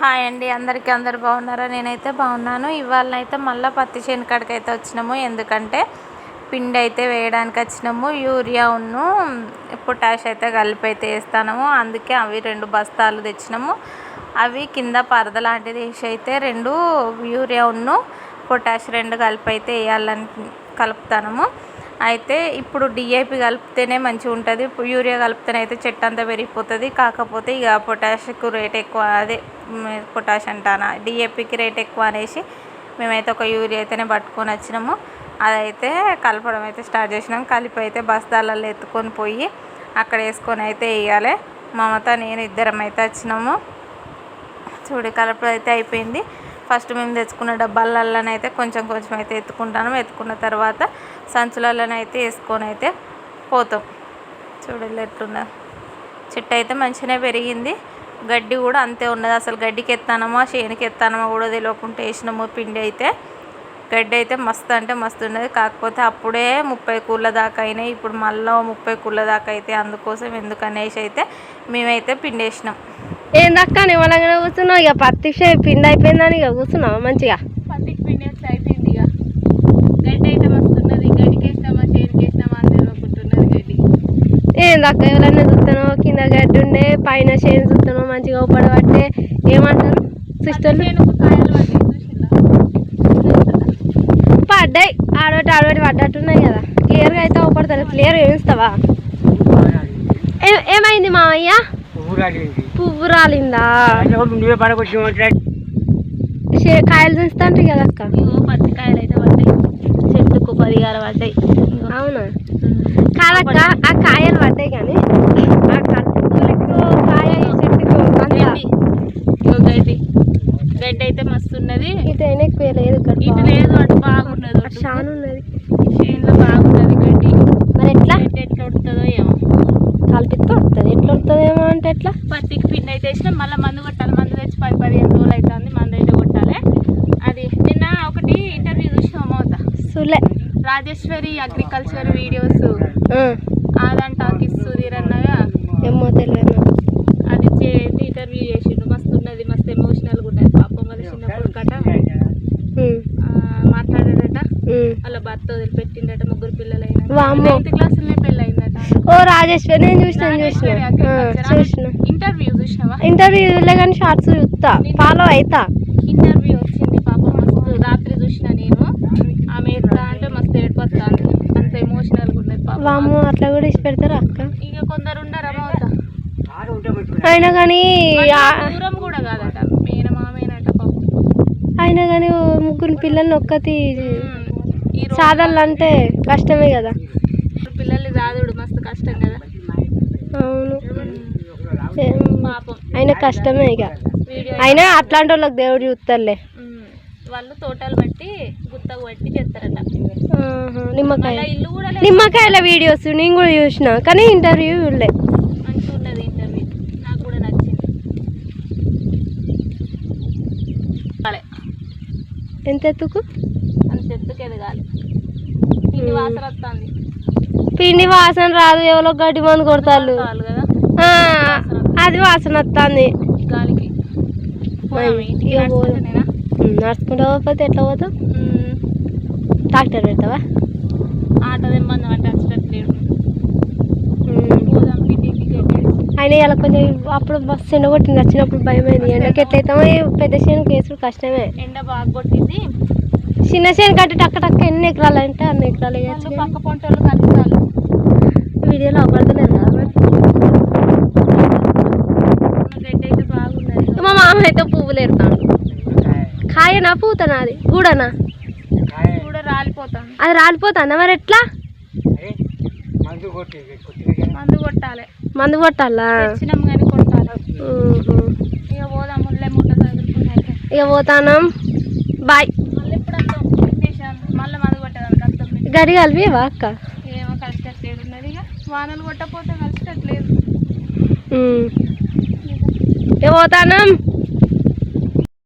Hi అండి అందరికీ అందరు బాగున్నారా? నేనైతే బాగున్నాను. ఇవాళ అయితే మళ్ళీ పత్తి చేను కాడికి అయితే వచ్చినాము. ఎందుకంటే పిండి అయితే వేయడానికి వచ్చినాము. యూరియా ఉన్ను పొటాష్ అయితే కలిపి అయితే వేస్తాము అందుకే అవి రెండు బస్తాలు తెచ్చినాము. అవి కింద పరద లాంటిది వేసి అయితే రెండు యూరియా ఉన్ను పొటాష్ రెండు కలిపి అయితే వేయాలని కలుపుతాము అయితే ఇప్పుడు డిఏపి కలిపితేనే మంచిగా ఉంటుంది. యూరియా కలిపితేనే అయితే చెట్టు అంతా పెరిగిపోతుంది. కాకపోతే ఇక పొటాష్కు రేట్ ఎక్కువ అదే పొటాష్ అంటానా డిఏపికి రేట్ ఎక్కువ అనేసి మేమైతే ఒక యూరియా అయితేనే పట్టుకొని వచ్చినాము. అదైతే కలపడం అయితే స్టార్ట్ చేసినాం. కలిపి అయితే బస్తాలలో ఎత్తుకొని పోయి అక్కడ వేసుకొని అయితే వేయాలి. మమత నేను ఇద్దరం అయితే వచ్చినాము. చూడు కలపడం అయితే అయిపోయింది. ఫస్ట్ మేము తెచ్చుకున్న డబ్బాలలోనైతే కొంచెం కొంచెం అయితే ఎత్తుకుంటాను. ఎత్తుకున్న తర్వాత సంచులలోనైతే వేసుకొని అయితే పోతాం. చూడండి ఎట్లున్నా. చెట్టు అయితే మంచిగానే పెరిగింది. గడ్డి కూడా అంతే ఉన్నది. అసలు గడ్డికి ఎత్తానమా చేనుకి ఎత్తానమా కూడా తెలియకుండా వేసినాము పిండి అయితే. గడ్డి అయితే మస్తు అంటే మస్తు ఉన్నది. కాకపోతే అప్పుడే ముప్పై కూళ్ళ దాకా అయినాయి. ఇప్పుడు మళ్ళీ ముప్పై కూళ్ళ దాకా అయితే అందుకోసం ఎందుకనేసి అయితే మేమైతే పిండి ఏందక్క నిమ్మలంగానే కూర్చున్నావు ఇక. పత్తి షే పిండి అయిపోయిందని ఇక కూర్చున్నావు మంచిగా? పత్తికి పిండి వేస్తే అయిపోయింది ఇక. గడ్డి అయితే ఏందక్క ఎవరన్నా చూస్తున్నావు? కింద గడ్డి ఉండే పైన చేను చూస్తున్నావు? మంచిగా ఉపడబట్టే ఏమంటారు? సిస్టర్లు? పడ్డాయి ఆడోటి ఆడోటి పడ్డట్టున్నాయి కదా. క్లియర్గా అయితే ఉపడతారు క్లియర్ ఏమిస్తావా ఏ- ఏమైంది మామయ్య ఊరాడింది పువ్వు రాలిందా నువ్వే పడకొచ్చి కాయలు చూస్తాంటే కదా అక్క? పత్తి కాయలు అయితే పడ్డాయి. చెట్టుకు పదిగారు పడ్డాయి. అవునా? కాదక్క ఆ కాయలు పడ్డాయి కానీ ఆ కట్టుకులకు కాయ చెట్టుకు గడ్డి. అయితే మస్తు ఉన్నది ఇటు అయినా ఎక్కువ లేదు ఇటు లేదు అటు బాగున్నది చాలా ఉన్నది చేనులో బాగున్నది గడ్డి. మరి ఎట్లా? గడ్డి ఎట్లా ఉడుతుందో ఏమో. కలిపితే వస్తుంది. ఎట్లా వస్తుంది ఏమో అంటే ఎట్లా? పత్తికి పిండి అయితే వేసినాం. మళ్ళీ మందు కొట్టాలి. మందు తెచ్చి పది పదిహేను రోజులు అవుతుంది మందు అయితే కొట్టాలి. అది నిన్న ఒకటి ఇంటర్వ్యూ చూసినాం మోత సులే. Rajeshwari agriculture videos. అదంట సుధీర్ అన్నగా. ఏమో తెలియదు. అది చేసి ఇంటర్వ్యూ చేసిండు. మస్తు ఉన్నది. మస్తు ఎమోషనల్గా ఉన్నది. పాపం వాళ్ళ చిన్నప్పుడు కట మాట్లాడాడట. వాళ్ళ భర్త వదిలిపెట్టిండట. ముగ్గురు పిల్లలైన. నైన్త్ అయిందట ఓ రాజేశ్వరి నేను చూసిన చూసిన. చూసిన. ఇంటర్వ్యూ చూసినావా? ఇంటర్వ్యూ చూడలే కానీ షార్ట్స్ చూస్తా. ఫాలో అవుతా ఇంటర్వ్యూ వచ్చింది పాపం మస్తు రాత్రి చూసిన నేను. ఆమె ఎట్లా అంటే మస్తు ఏడిపోతుంది అంత ఎమోషనల్గా ఉన్నది పాపం. అట్లా కూడా ఇచ్చి పెడతారా అక్క? ఇక కొందరు ఉండరా అయినా కానీ దూరం కూడా కాదట. మేన మామేనట పాపం. అయినా కానీ ఓ ముగ్గురు పిల్లల్ని ఒక్కటి సాధాలంటే కష్టమే కదా. కష్టం కదా అవును. అయినా కష్టమే ఇక. అయినా అట్లాంటి వాళ్ళకి దేవుడు చూస్తారులే. వాళ్ళు తోటలు బట్టి గుత్తకు బట్టి చేస్తారట. ఆహా, నిమ్మకాయ. నిమ్మకాయల వీడియోస్ నేను కూడా చూసిన కానీ ఇంటర్వ్యూ చూడలే. ఇంటర్వ్యూ నాకు కూడా నచ్చింది. ఎంత ఎత్తుకు అంత ఎత్తుకు ఎదగాలి వాసన వస్తుంది. పిండి వాసన రాదు ఎవరో గడ్డి మందు కొడతారు అది వాసన వస్తుంది? నడుచుకుంటా పోతే ఎట్లా పోతావు? ఉమ్. ట్రాక్టర్ గడ్డేసి అయినా ఇలా కొంచెం అప్పుడు బస్సు ఎండ కొట్టింది వచ్చినప్పుడు భయమైంది ఎండకి ఎట్లయితామో ఈ పెద్ద చేను కేసుడు కష్టమే. ఎండ బాగా కొట్టింది. చిన్న చేను కట్టి టక్క టక్క ఎన్ని ఎకరాలు అంటే అన్ని ఎకరాలు పక్క పొంటోళ్ళు కలుపుతారు వీడియోలో అవపడతలేదు కదా మా మామ అయితే పువ్వులు ఎడతాడు కాయనా పూతనా అది గూడనా? కూడా రాలిపోతాను అది రాలిపోతుందా మరి ఎట్లా? మందు కొట్టి కొట్టి మందు కొట్టాలి? మందు కొట్టాలా. ఇక పోతానం. బాయ్. మళ్ళీ ఎప్పుడు వస్తాం పెట్టేసాను మళ్ళీ మందు కొట్టేదానికి అర్థం గడి కలిపివా అక్క ఏమో కలిసేటట్లేదు ఉన్నది ఇక వానలు కొట్టపోతే కలిసినట్లేదు ఉమ్. పోతానం